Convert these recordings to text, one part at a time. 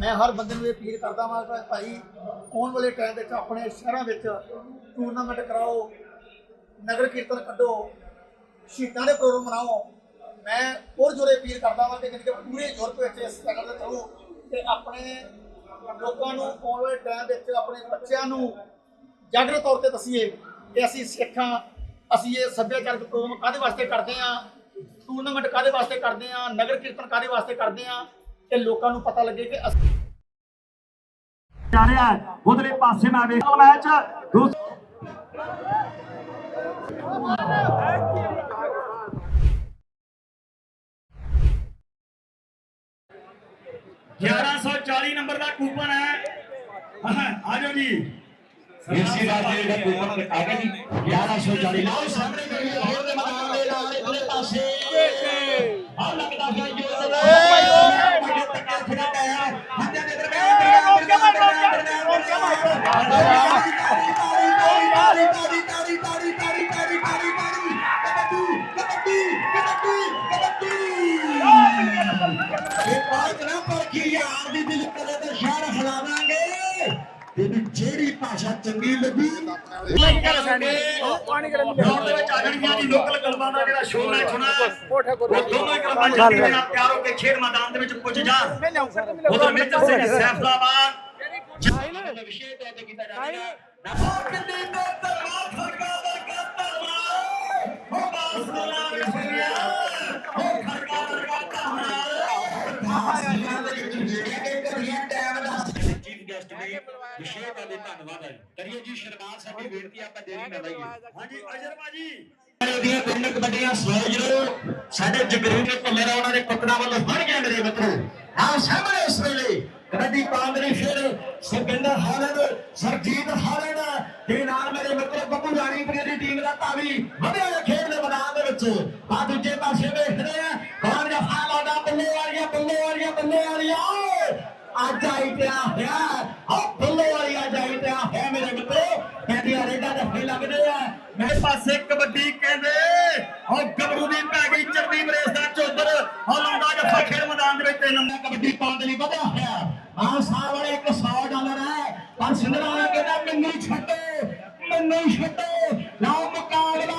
ਮੈਂ ਹਰ ਬੰਦੇ ਨੂੰ ਇਹ ਅਪੀਲ ਕਰਦਾ ਵਾਂ ਕਿ ਭਾਈ, ਆਉਣ ਵਾਲੇ ਟਾਈਮ ਵਿੱਚ ਆਪਣੇ ਸ਼ਹਿਰਾਂ ਵਿੱਚ ਟੂਰਨਾਮੈਂਟ ਕਰਾਓ, ਨਗਰ ਕੀਰਤਨ ਕੱਢੋ, ਸ਼ਹੀਦਾਂ ਦੇ ਪ੍ਰੋਗਰਾਮ ਮਨਾਓ। ਮੈਂ ਹੋਰ ਜੋਰੇ ਅਪੀਲ ਕਰਦਾ ਵਾਂ ਕਿ ਜਿਵੇਂ ਕਿ ਪੂਰੇ ਯੂਰਪ ਵਿੱਚ ਇਸ ਤਰ੍ਹਾਂ ਦੇ ਕਰੋ ਤੇ ਆਪਣੇ ਲੋਕਾਂ ਨੂੰ ਆਉਣ ਵਾਲੇ ਟਾਈਮ ਵਿੱਚ ਆਪਣੇ ਬੱਚਿਆਂ ਨੂੰ ਜਾਗਰਤ ਤੌਰ ਤੇ ਦੱਸੀਏ ਕਿ ਅਸੀਂ ਸਿੱਖਾਂ, ਅਸੀਂ ਇਹ ਸੱਭਿਆਚਾਰਕ ਪ੍ਰੋਗਰਾਮ ਕਾਦੇ ਵਾਸਤੇ ਕਰਦੇ ਆ ਟੂਰਨਾਮੈਂਟ ਕਾਦੇ ਵਾਸਤੇ ਕਰਦੇ ਆ, ਨਗਰ ਕੀਰਤਨ ਕਾਦੇ ਵਾਸਤੇ ਕਰਦੇ ਆ ਕਿ ਲੋਕਾਂ ਨੂੰ ਪਤਾ ਲੱਗੇ ਕਿ ਅਸੀਂ ਜਾ ਰਿਹਾ ਹੈ। ਉਧਰਲੇ ਪਾਸੇ ਮੈਂ ਵੇਖ ਮੈਚ। ਦੂਸ- 1140 ਨੰਬਰ ਦਾ ਕੂਪਨ ਹੈ। ਆਹ, ਆ ਜਾਓ ਜੀ ਇਸੇ ਦਾ ਜਿਹੜਾ ਕੂਪਨ ਆ ਗਿਆ 1140 ਲਓ ਸਾਹਮਣੇ ਕਰੀ ਜਿਹੜੀ ਭਾਸ਼ਾ ਚੰਗੀ ਲੱਗੀ ਲੋਕਲ ਸਾਡੇ ਪਾਣੀ ਗਰਮ ਦੇ ਵਿੱਚ ਆਗੜੀਆਂ ਦੀ ਲੋਕਲ ਗਲਬਾਂ ਦਾ ਜਿਹੜਾ ਸ਼ੋਰ ਹੈ ਸੁਣਾ ਉਹ ਦੋਨੋਂ ਹੀ ਗਲਬਾਂ ਚੱਲ ਰਹੀਆਂ ਪਿਆਰੋ ਕੇ ਖੇਡ ਮੈਦਾਨ ਦੇ ਵਿੱਚ ਪੁੱਜ ਜਾਣ ਉਧਰ ਮੇਜਰ ਸਿੰਘ ਸੈਫਲਾਬਾਦ। ਵਿਸ਼ੇ ਤੈਅ ਕੀਤਾ ਜਾਵੇਗਾ ਨਮਕ ਦੀ ਤੇ ਧਰਮਾ ਖੜਕਾ ਵਰਗਾ ਧਰਮਾ ਉਹ ਬਾਸਨਾ ਵਿਸ਼ਿਆ ਉਹ ਖੜਕਾ ਵਰਗਾ ਧਰਮਾ ਆਇਆ ਵਿੱਚ ਜਿਹੜੇ ਕਰੀਏ ਟਾਈਮ ਦਾ ਚੀਫ ਗੈਸਟ ਨੇ ਵਿਸ਼ੇ ਦਾ ਧੰਨਵਾਦ ਹੈ। ਕਰੀਏ ਜੀ ਸ਼ਰਮਾਨ ਸਾਡੀ ਬੇਨਤੀ ਆਪਾਂ ਦੇਰੀ ਨਾ ਲਾਈਏ ਹਾਂਜੀ ਅਜਰਵਾ ਜੀ ਦੀਆਂ ਤਿੰਨ ਕਬੱਡੀਆਂ ਸਵਾਲ ਜਰੂਰ। ਸਾਡੇ ਜਗਰੂ ਨੇ ਭੁੱਲੇ ਉਹਨਾਂ ਦੇ ਪੁੱਤਰਾਂ ਵੱਲੋਂ ਫੜ ਗਿਆ ਮੇਰੇ ਮਿੱਤਰੋ। ਆਹ ਸਾਹਮਣੇ ਇਸ ਵੇਲੇ। ਕਬੱਡੀ ਪਾਉਂਦੇ ਸੁਖਿੰਦਰ ਹਾਲੈਂਡ ਸਰਜੀਤ ਹਾਲੈਂਡ ਤੇ ਨਾਲ ਮੇਰੇ ਮਿੱਤਰ ਬੱਬੂ ਰਾਣੀਪੁਰ ਦੀ ਟੀਮ ਦਾ ਤਾਵੀ ਵਧਿਆ ਹੋਇਆ ਖੇਡ ਦੇ ਮੈਦਾਨ ਦੇ ਵਿੱਚ। ਆ ਦੂਜੇ ਪਾਸੇ ਵੇਖਦੇ ਆ ਕੌਣ ਜਫਾ ਲਾਉਂਦਾ ਬੱਲੇ ਵਾਲੀਆਂ ਬੱਲੇ ਵਾਲੀਆਂ ਬੱਲੇ ਵਾਲੀਆਂ। ਅੱਜ ਆਈ ਪਿਆ ਹੋਇਆ। ਆ ਬੱਲੇ ਵਾਲੀ ਅੱਜ ਆਈ ਪਿਆ ਹੈ ਮੇਰੇ ਮਿੱਤਰ। ਕਹਿੰਦੀਆਂ ਰੇਡਾ ਜੱਫੇ ਲੱਗਦੇ ਆ। ਮੇਰੇ ਪਾਸੇ ਕਬੱਡੀ ਕਹਿੰਦੇ ਉਹ ਗੱਭਰੂ ਦੀ ਪੈ ਗਈ ਚਰਨੀ ਬਰੇਸ ਦਾ ਚੋਦਰ ਉਹ ਜੱਫਾ ਖੇਡ ਮੈਦਾਨ ਦੇ ਵਿੱਚ ਤਿੰਨ। ਮੈਂ ਕਬੱਡੀ ਪਾਉਣ ਦੇ ਲਈ ਵਧਿਆ ਹੋਇਆ। ਆਹ ਸਾਲ ਵਾਲੇ 100 ਡਾਲਰ ਹੈ। ਪਰ ਸਿੰਧਰਾ ਵਾਲਾ ਕਹਿੰਦਾ ਮੈਨੂੰ ਛੱਡੋ ਮੈਨੂੰ ਛੱਡੋ। ਲਾਓ ਮੁਕਾਬਲਾ।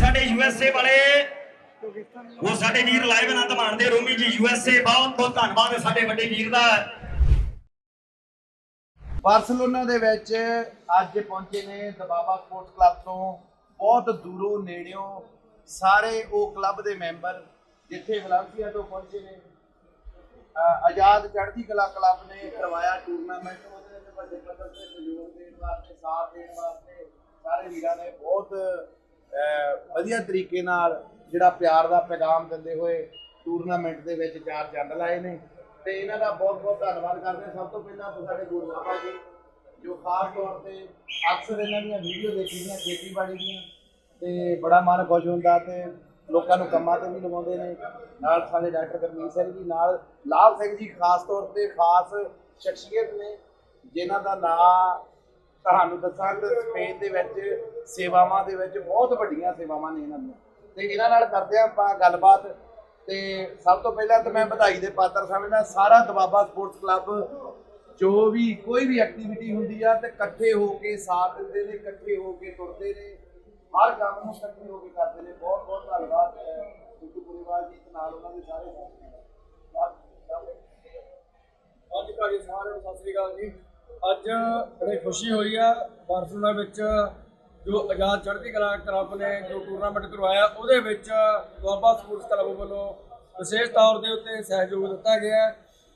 ਸਾਡੇ ਯੂਐਸਏ ਵਾਲੇ ਉਹ ਸਾਡੇ ਵੀਰ ਲਾਈਵ ਆਨੰਦ ਮਾਣਦੇ ਰੋਮੀ ਜੀ ਯੂਐਸਏ ਬਹੁਤ ਬਹੁਤ ਧੰਨਵਾਦ ਹੈ ਸਾਡੇ ਵੱਡੇ ਵੀਰ ਦਾ। ਬਾਰਸਲੋਨਾ ਦੇ ਵਿੱਚ ਅੱਜ ਪਹੁੰਚੇ ਨੇ ਦਬਾਬਾ ਸਪੋਰਟਸ ਕਲੱਬ ਤੋਂ। ਬਹੁਤ ਦੂਰੋਂ ਨੇੜਿਓਂ ਸਾਰੇ ਉਹ ਕਲੱਬ ਦੇ ਮੈਂਬਰ ਜਿੱਥੇ ਵਲੰਸੀਆ ਤੋਂ ਪਹੁੰਚੇ ਨੇ ਆਜ਼ਾਦ ਚੜ੍ਹਦੀ ਕਲਾ ਕਲੱਬ ਨੇ ਕਰਵਾਇਆ ਟੂਰਨਾਮੈਂਟ ਉਹਦੇ ਵਿੱਚ ਵੱਡੇ ਪੱਧਰ ਤੇ ਸਹਿਯੋਗ ਦੇਣ ਵਾਸਤੇ, ਸਾਥ ਦੇਣ ਵਾਸਤੇ ਸਾਰੇ ਵੀਰਾਂ ਨੇ ਬਹੁਤ ਵਧੀਆ ਤਰੀਕੇ ਨਾਲ ਜਿਹੜਾ ਪਿਆਰ ਦਾ ਪੈਗਾਮ ਦਿੰਦੇ ਹੋਏ ਟੂਰਨਾਮੈਂਟ ਦੇ ਵਿੱਚ ਚਾਰ ਚੰਦ ਲਾਏ ਨੇ ਤੇ ਇਹਨਾਂ ਦਾ ਬਹੁਤ ਬਹੁਤ ਧੰਨਵਾਦ ਕਰਦੇ ਹਾਂ। ਸਭ ਤੋਂ ਪਹਿਲਾਂ ਤਾਂ ਸਾਡੇ ਗੁਰਨਾਮਾ ਜੀ, ਜੋ ਖਾਸ ਤੌਰ ਤੇ ਅਕਸਰ ਇਹਨਾਂ ਦੀਆਂ ਵੀਡੀਓ ਦੇਖੀਆਂ, ਖੇਤੀਬਾੜੀ ਦੀਆਂ, ਤੇ ਬੜਾ ਮਨ ਖੁਸ਼ ਹੁੰਦਾ ਤੇ ਲੋਕਾਂ ਨੂੰ ਕੰਮਾਂ ਤੇ ਵੀ ਲਵਾਉਂਦੇ ਨੇ। ਨਾਲ ਸਾਡੇ ਡਾਕਟਰ ਗੁਰਮੀਤ ਸਿੰਘ ਜੀ, ਨਾਲ ਲਾਭ ਸਿੰਘ ਜੀ ਖਾਸ ਤੌਰ ਤੇ, ਖਾਸ ਸ਼ਖਸੀਅਤ ਨੇ, ਜਿਨ੍ਹਾਂ ਦਾ ਨਾਂ ਤੁਹਾਨੂੰ ਦੱਸਾਂ ਕਿ ਸਪੇਨ ਦੇ ਵਿੱਚ ਸੇਵਾਵਾਂ ਦੇ ਵਿੱਚ ਬਹੁਤ ਵੱਡੀਆਂ ਸੇਵਾਵਾਂ ਨੇ ਇਹਨਾਂ ਦੀਆਂ। ਤੇ ਇਹਨਾਂ ਨਾਲ ਕਰਦੇ ਹਾਂ ਆਪਾਂ ਗੱਲਬਾਤ। ਤੇ ਸਭ ਤੋਂ ਪਹਿਲਾਂ ਤਾਂ ਮੈਂ ਵਧਾਈ ਦੇ ਪਾਤਰ ਸਮਝਦਾ, ਸਾਰਾ ਦਬਾਬਾ ਸਪੋਰਟਸ ਕਲੱਬ, ਜੋ ਵੀ ਕੋਈ ਵੀ ਐਕਟੀਵਿਟੀ ਹੁੰਦੀ ਆ, ਤੇ ਇਕੱਠੇ ਹੋ ਕੇ ਸਾਥ ਦਿੰਦੇ ਨੇ, ਇਕੱਠੇ ਹੋ ਕੇ ਤੁਰਦੇ ਨੇ। ਹਰ ਕੰਮ ਨੂੰ ਇਕੱਠੇ ਹੋ ਕੇ ਕਰਦੇ ਨੇ। ਬਹੁਤ ਬਹੁਤ ਧੰਨਵਾਦ ਸਿੱਧੂ ਪਰਿਵਾਰ ਜੀ ਤੇ ਨਾਲ ਉਹਨਾਂ ਦੇ ਸਾਰੇ ਅੱਜ ਭਾਜੀ ਸਾਰਿਆਂ ਨੂੰ ਸਤਿ ਸ੍ਰੀ ਅਕਾਲ ਜੀ। ਅੱਜ ਬੜੀ ਖੁਸ਼ੀ ਹੋਈ ਆ ਬਾਰਸਲੋਨਾ ਵਿੱਚ ਜੋ ਆਜ਼ਾਦ ਚੜ੍ਹਦੀ ਕਲਾ ਕਲੱਬ ਨੇ ਜੋ ਟੂਰਨਾਮੈਂਟ ਕਰਵਾਇਆ, ਉਹਦੇ ਵਿੱਚ ਦੁਆਬਾ ਸਪੋਰਟਸ ਕਲੱਬ ਵੱਲੋਂ ਵਿਸ਼ੇਸ਼ ਤੌਰ ਦੇ ਉੱਤੇ ਸਹਿਯੋਗ ਦਿੱਤਾ ਗਿਆ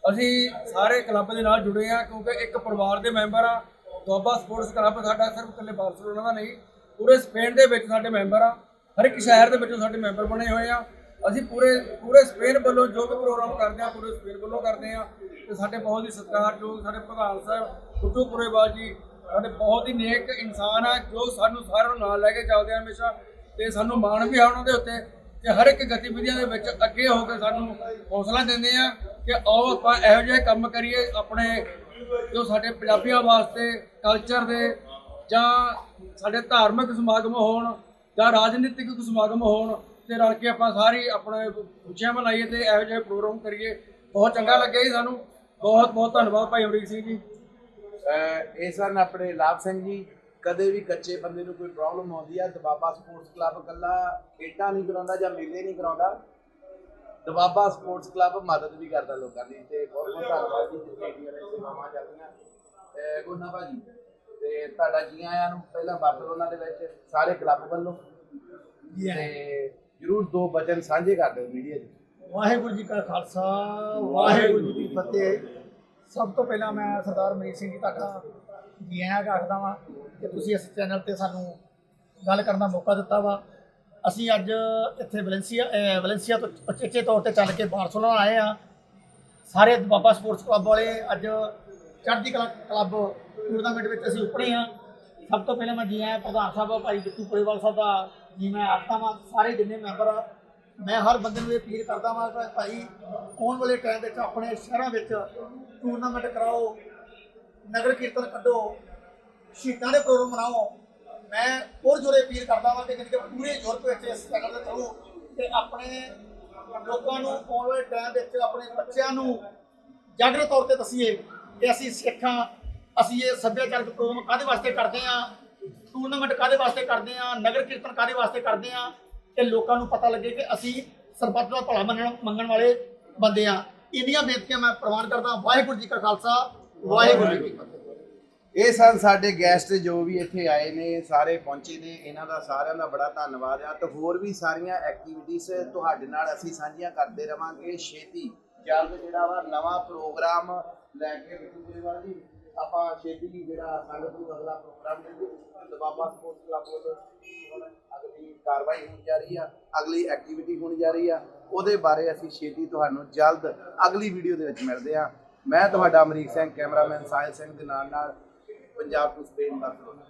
ਅਸੀਂ ਸਾਰੇ ਕਲੱਬ ਦੇ ਨਾਲ ਜੁੜੇ ਆ ਕਿਉਂਕਿ ਇੱਕ ਪਰਿਵਾਰ ਦੇ ਮੈਂਬਰ ਆ। ਦੁਆਬਾ ਸਪੋਰਟਸ ਕਲੱਬ ਸਾਡਾ ਸਿਰਫ ਇਕੱਲੇ ਬਾਰਸਲੋਨਾ ਦਾ ਨਹੀਂ ਪੂਰੇ ਸਪੇਨ ਦੇ ਵਿੱਚ ਸਾਡੇ ਮੈਂਬਰ ਆ, ਹਰ ਇੱਕ ਸ਼ਹਿਰ ਦੇ ਵਿੱਚੋਂ ਸਾਡੇ ਮੈਂਬਰ ਬਣੇ ਹੋਏ ਆ। ਅਸੀਂ ਪੂਰੇ ਪੂਰੇ ਸਪੇਨ ਵੱਲੋਂ ਜੋ ਵੀ ਪ੍ਰੋਗਰਾਮ ਕਰਦੇ ਆ, ਪੂਰੇ ਸਪੇਨ ਵੱਲੋਂ ਕਰਦੇ ਆ। ਤੇ ਸਾਡੇ ਬਹੁਤ ਹੀ ਸਤਿਕਾਰਯੋਗ ਸਾਡੇ ਪ੍ਰਧਾਨ ਸਾਹਿਬ ਕੁੱਟੂ ਪੁਰੇਵਾਲ ਜੀ, ਸਾਡੇ ਬਹੁਤ ਹੀ ਨੇਕ ਇਨਸਾਨ ਆ, ਜੋ ਸਾਨੂੰ ਸਾਰਿਆਂ ਨੂੰ ਨਾਲ ਲੈ ਕੇ ਚੱਲਦੇ ਆ ਹਮੇਸ਼ਾ। ਤੇ ਸਾਨੂੰ ਮਾਣ ਵੀ ਆ ਉਹਨਾਂ ਦੇ ਉੱਤੇ। ਤੇ ਹਰ ਇੱਕ ਗਤੀਵਿਧੀਆਂ ਦੇ ਵਿੱਚ ਅੱਗੇ ਹੋ ਕੇ ਸਾਨੂੰ ਹੌਸਲਾ ਦਿੰਦੇ ਆ ਕਿ ਆਓ ਆਪਾਂ ਇਹੋ ਜਿਹੇ ਕੰਮ ਕਰੀਏ ਆਪਣੇ, ਜੋ ਸਾਡੇ ਪੰਜਾਬੀਆਂ ਵਾਸਤੇ ਕਲਚਰ ਦੇ ਜਾਂ ਸਾਡੇ ਧਾਰਮਿਕ ਸਮਾਗਮ ਹੋਣ ਜਾਂ ਰਾਜਨੀਤਿਕ ਸਮਾਗਮ ਹੋਣ ਤੇ ਰਲ ਕੇ ਆਪਾਂ ਸਾਰੀ ਆਪਣੇ ਖੁਸ਼ੀਆਂ ਮਨਾਈਏ ਤੇ ਇਹੋ ਜਿਹੇ ਪ੍ਰੋਗਰਾਮ ਕਰੀਏ। ਬਹੁਤ ਚੰਗਾ ਲੱਗਿਆ ਜੀ ਸਾਨੂੰ। ਬਹੁਤ ਬਹੁਤ ਧੰਨਵਾਦ ਭਾਈ ਅਮਰੀਕ ਸਿੰਘ ਜੀ। ਅਹ ਇਹ ਸਨ ਆਪਣੇ ਲਾਭ ਸਿੰਘ ਜੀ, ਕਦੇ ਵੀ ਕੱਚੇ ਬੰਦੇ ਨੂੰ ਕੋਈ ਪ੍ਰੋਬਲਮ ਆਉਂਦੀ ਆ, ਦਬਾਬਾ ਸਪੋਰਟਸ ਕਲੱਬ ਕੱਲਾ ਖੇਡਾਂ ਨਹੀਂ ਕਰਾਉਂਦਾ ਜਾਂ ਮੇਲੇ ਨਹੀਂ ਕਰਾਉਂਦਾ, ਦਬਾਬਾ ਸਪੋਰਟਸ ਕਲੱਬ ਮਦਦ ਵੀ ਕਰਦਾ ਲੋਕਾਂ ਦੀ ਤੇ ਬਹੁਤ ਬਹੁਤ ਧੰਨਵਾਦ ਜੀ, ਜਿੱਥੇ ਇੰਡੀਆ ਵਿੱਚ ਸੇਵਾਵਾਂ ਚੱਲਦੀਆਂ। ਗੁਰਨਾ ਭਾਜੀ। ਤੇ ਤੁਹਾਡਾ ਜੀ ਆਇਆਂ ਨੂੰ ਪਹਿਲਾਂ ਬਾਰਸਲੋਨਾ ਦੇ ਵਿੱਚ ਸਾਰੇ ਕਲੱਬ ਵੱਲੋਂ। ਤੇ ਜਰੂਰ ਦੋ ਬਚਨ ਸਾਂਝੇ ਕਰ ਦਿਓ ਮੀਡੀਆ 'ਚ ਵਾਹਿਗੁਰੂ ਜੀ ਕਾ ਖਾਲਸਾ ਵਾਹਿਗੁਰੂ ਜੀ ਕੀ ਫਤਿਹ। ਸਭ ਤੋਂ ਪਹਿਲਾਂ ਮੈਂ ਸਰਦਾਰ ਮਨੀਤ ਸਿੰਘ ਜੀ ਤੁਹਾਡਾ ਜੀ ਆਇਆਂ ਆਖਦਾ ਵਾਂ ਕਿ ਤੁਸੀਂ ਇਸ ਚੈਨਲ ਤੇ ਸਾਨੂੰ ਗੱਲ ਕਰਨ ਦਾ ਮੌਕਾ ਦਿੱਤਾ ਵਾ। ਅਸੀਂ ਅੱਜ ਇੱਥੇ ਵੈਲੈਂਸੀਆ ਵੈਲੈਂਸੀਆ ਤੋਂ ਉਚੇਚੇ ਤੌਰ ਤੇ ਚੱਲ ਕੇ ਬਾਰਸਲੋਨਾ ਆਏ ਆ ਸਾਰੇ ਬਾਬਾ ਸਪੋਰਟਸ ਕਲੱਬ ਵਾਲੇ ਅੱਜ ਚੜ੍ਹਦੀ ਕਲਾ ਕਲੱਬ ਟੂਰਨਾਮੈਂਟ ਵਿੱਚ ਅਸੀਂ ਉੱਪਰੇ ਹਾਂ। ਸਭ ਤੋਂ ਪਹਿਲਾਂ ਮੈਂ ਜੀ ਆਇਆਂ ਪ੍ਰਧਾਨ ਸਾਹਿਬ ਭਾਈ ਬਿੱਟੂ ਪੁਰੇਵਾਲ ਸਾਹਿਬ ਦਾ ਜੀ ਮੈਂ ਆਖਦਾ ਵਾਂ, ਸਾਰੇ ਜਿੰਨੇ ਮੈਂਬਰ ਆ, ਮੈਂ ਹਰ ਬੰਦੇ ਨੂੰ ਇਹ ਅਪੀਲ ਕਰਦਾ ਵਾਂ ਕਿ ਭਾਈ ਆਉਣ ਵਾਲੇ ਟਾਈਮ ਵਿੱਚ ਆਪਣੇ ਸ਼ਹਿਰਾਂ ਵਿੱਚ ਟੂਰਨਾਮੈਂਟ ਕਰਾਓ, ਨਗਰ ਕੀਰਤਨ ਕੱਢੋ, ਸ਼ਹੀਦਾਂ ਦੇ ਪ੍ਰੋਗਰਾਮ ਮਨਾਓ। ਮੈਂ ਹੋਰ ਜੋਰੇ ਅਪੀਲ ਕਰਦਾ ਵਾਂ ਕਿ ਜਿਹੜੇ ਪੂਰੇ ਯੂਰਪ ਵਿੱਚ ਇਸ ਚੈਨਲ ਦੇ ਥਰੂ ਤੇ ਆਪਣੇ ਲੋਕਾਂ ਨੂੰ ਆਉਣ ਵਾਲੇ ਟਾਈਮ ਵਿੱਚ ਆਪਣੇ ਬੱਚਿਆਂ ਨੂੰ ਜਾਗਰਤ ਤੌਰ ਤੇ ਦੱਸੀਏ। ਕਿ ਅਸੀਂ ਸਿੱਖਾਂ, ਅਸੀਂ ਇਹ ਸੱਭਿਆਚਾਰਕ ਪ੍ਰੋਗਰਾਮ ਕਾਦੇ ਵਾਸਤੇ ਕਰਦੇ ਆ ਟੂਰਨਾਮੈਂਟ ਕਾਦੇ ਵਾਸਤੇ ਕਰਦੇ ਆ ਨਗਰ ਕੀਰਤਨ ਕਾਦੇ ਵਾਸਤੇ ਕਰਦੇ ਆ ਕਿ ਲੋਕਾਂ ਨੂੰ ਪਤਾ ਲੱਗੇ ਕਿ ਅਸੀਂ ਸਰਬੱਤ ਦਾ ਭਲਾ ਮੰਗਣ ਮੰਗਣ ਵਾਲੇ ਬੰਦੇ ਆ ਇੰਨੀਆਂ ਬੇਨਤੀਆਂ ਮੈਂ ਪ੍ਰਵਾਨ ਕਰਦਾ ਵਾਹਿਗੁਰੂ ਜੀ ਕਾ ਖਾਲਸਾ, ਵਾਹਿਗੁਰੂ ਜੀ ਕੀ ਫਤਿਹ। ਇਹ ਸਨ ਸਾਡੇ ਗੈਸਟ ਜੋ ਵੀ ਇੱਥੇ ਆਏ ਨੇ, ਸਾਰੇ ਪਹੁੰਚੇ ਨੇ। ਇਹਨਾਂ ਦਾ ਸਾਰਿਆਂ ਦਾ ਬੜਾ ਧੰਨਵਾਦ ਆ। ਤੇ ਹੋਰ ਵੀ ਸਾਰੀਆਂ ਐਕਟੀਵਿਟੀਜ਼ ਤੁਹਾਡੇ ਨਾਲ ਅਸੀਂ ਸਾਂਝੀਆਂ ਕਰਦੇ ਰਵਾਂਗੇ। ਛੇਤੀ ਜਲਦ ਜਿਹੜਾ ਵਾ ਨਵਾਂ ਪ੍ਰੋਗਰਾਮ ਲੈ ਕੇ ਬਿੱਟੂ ਗਰੇਵਾਲ ਜੀ। ਆਪਾਂ ਛੇਤੀ ਹੀ ਜਿਹੜਾ ਸੰਗਤ ਨੂੰ ਅਗਲਾ ਪ੍ਰੋਗਰਾਮ ਦੇ ਤੇ ਸਪੋਰਟਸ ਕਲੱਬ ਵੱਲੋਂ ਅਗਲੀ ਕਾਰਵਾਈ ਹੋਣੀ ਜਾ ਰਹੀ ਆ, ਅਗਲੀ ਐਕਟੀਵਿਟੀ ਹੋਣੀ ਜਾ ਰਹੀ ਆ। ਉਹਦੇ ਬਾਰੇ ਅਸੀਂ ਛੇਤੀ ਤੁਹਾਨੂੰ ਜਲਦ ਅਗਲੀ ਵੀਡੀਓ ਦੇ ਵਿੱਚ ਮਿਲਦੇ ਆ। ਮੈਂ ਤੁਹਾਡਾ ਅਮਰੀਕ ਸਿੰਘ, ਕੈਮਰਾਮੈਨ ਸਾਹਿਲ ਸਿੰਘ ਦੇ ਨਾਲ ਨਾਲ ਪੰਜਾਬ ਟੂ ਸਪੇਨ ਬਾਰਸਲੋਨਾ